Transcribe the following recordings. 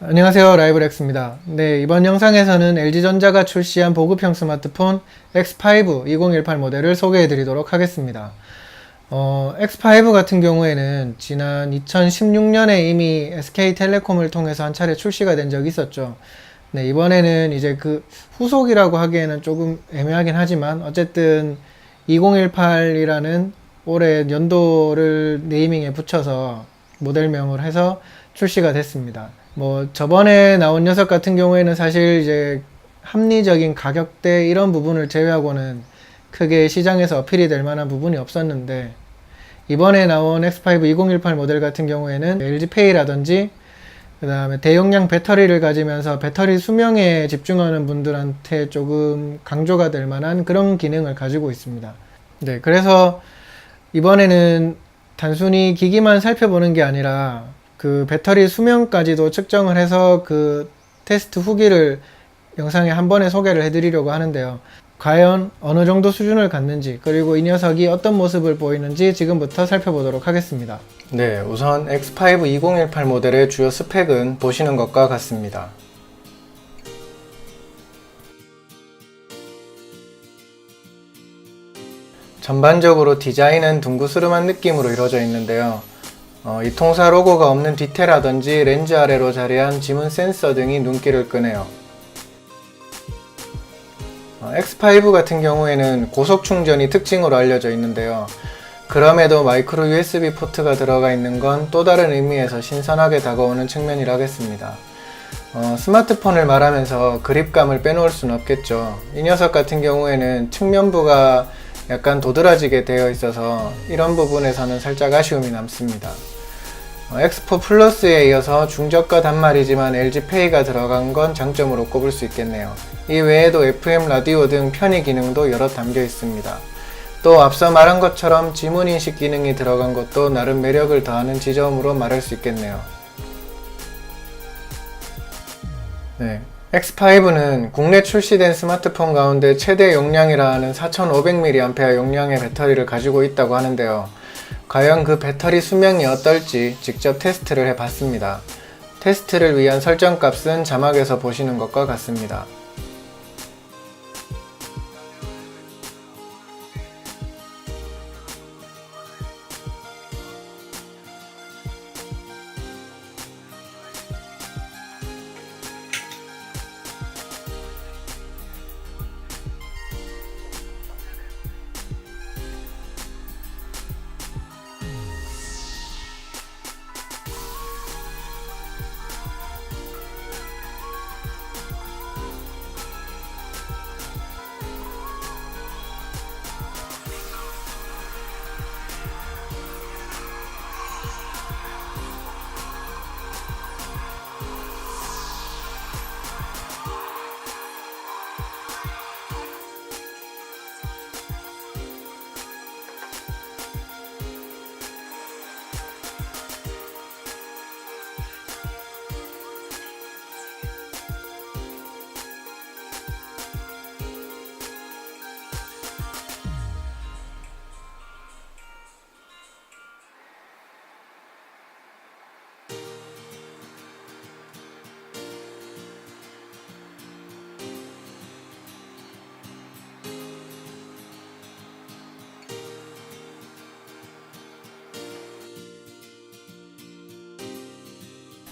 안녕하세요 라이브렉스입니다. 네 이번 영상에서는 LG전자가 출시한 보급형 스마트폰 X5 2018 모델을 소개해 드리도록 하겠습니다. 어, X5 같은 경우에는 지난 2016년에 이미 SK텔레콤을 통해서 한 차례 출시가 된 적이 있었죠. 네 이번에는 이제 그 후속이라고 하기에는 조금 애매하긴 하지만 어쨌든 2018이라는 올해 연도를 네이밍에 붙여서 모델명을 해서 출시가 됐습니다. 뭐 저번에 나온 녀석 같은 경우에는 사실 이제 합리적인 가격대 이런 부분을 제외하고는 크게 시장에서 어필이 될 만한 부분이 없었는데 이번에 나온 X5 2018 모델 같은 경우에는 LG페이라든지 그 다음에 대용량 배터리를 가지면서 배터리 수명에 집중하는 분들한테 조금 강조가 될 만한 그런 기능을 가지고 있습니다. 네, 그래서 이번에는 단순히 기기만 살펴보는 게 아니라 그 배터리 수명까지도 측정을 해서 그 테스트 후기를 영상에 한 번에 소개를 해드리려고 하는데요. 과연 어느 정도 수준을 갖는지 그리고 이 녀석이 어떤 모습을 보이는지 지금부터 살펴보도록 하겠습니다. 네, 우선 X5 2018 모델의 주요 스펙은 보시는 것과 같습니다. 전반적으로 디자인은 둥그스름한 느낌으로 이루어져 있는데요. 어, 이 통사 로고가 없는 뒤태라든지 렌즈 아래로 자리한 지문 센서 등이 눈길을 끄네요. 어, X5 같은 경우에는 고속 충전이 특징으로 알려져 있는데요. 그럼에도 마이크로 USB 포트가 들어가 있는 건 또 다른 의미에서 신선하게 다가오는 측면이라 하겠습니다. 어, 스마트폰을 말하면서 그립감을 빼놓을 수는 없겠죠. 이 녀석 같은 경우에는 측면부가 약간 도드라지게 되어 있어서 이런 부분에서는 살짝 아쉬움이 남습니다. 어, X4 플러스에 이어서 중저가 단말이지만 LG페이가 들어간 건 장점으로 꼽을 수 있겠네요. 이 외에도 FM 라디오 등 편의 기능도 여러 담겨 있습니다. 또 앞서 말한 것처럼 지문인식 기능이 들어간 것도 나름 매력을 더하는 지점으로 말할 수 있겠네요. 네. X5는 국내 출시된 스마트폰 가운데 최대 용량이라 하는 4500mAh 용량의 배터리를 가지고 있다고 하는데요. 과연 그 배터리 수명이 어떨지 직접 테스트를 해봤습니다. 테스트를 위한 설정 값은 자막에서 보시는 것과 같습니다.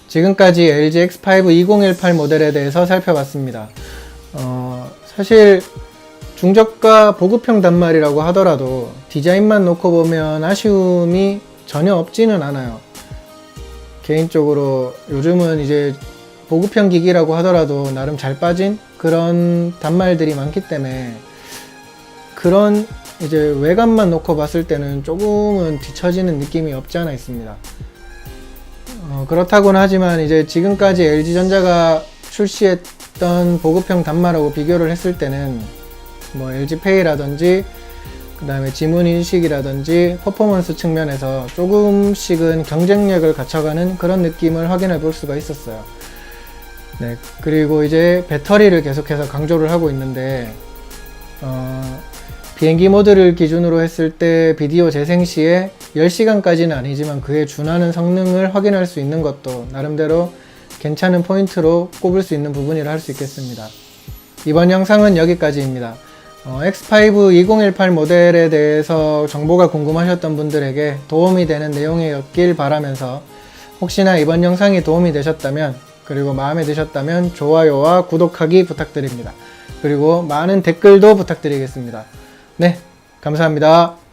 지금까지 LG X5 2018 모델에 대해서 살펴봤습니다. 어, 사실 중저가 보급형 단말이라고 하더라도 디자인만 놓고 보면 아쉬움이 전혀 없지는 않아요. 개인적으로 요즘은 이제 보급형 기기라고 하더라도 나름 잘 빠진 그런 단말들이 많기 때문에 그런 이제 외관만 놓고 봤을 때는 조금은 뒤처지는 느낌이 없지 않아 있습니다. 어, 그렇다고는 하지만 이제 지금까지 LG전자가 출시했던 보급형 단말하고 비교를 했을 때는 뭐 LG페이라든지 그 다음에 지문 인식이라든지 퍼포먼스 측면에서 조금씩은 경쟁력을 갖춰가는 그런 느낌을 확인해 볼 수가 있었어요. 네, 그리고 이제 배터리를 계속해서 강조를 하고 있는데, 어, 비행기 모드를 기준으로 했을 때 비디오 재생 시에 10시간까지는 아니지만 그에 준하는 성능을 확인할 수 있는 것도 나름대로 괜찮은 포인트로 꼽을 수 있는 부분이라 할 수 있겠습니다. 이번 영상은 여기까지입니다. 어, X5 2018 모델에 대해서 정보가 궁금하셨던 분들에게 도움이 되는 내용이었길 바라면서 혹시나 이번 영상이 도움이 되셨다면 그리고 마음에 드셨다면 좋아요와 구독하기 부탁드립니다. 그리고 많은 댓글도 부탁드리겠습니다. 네, 감사합니다.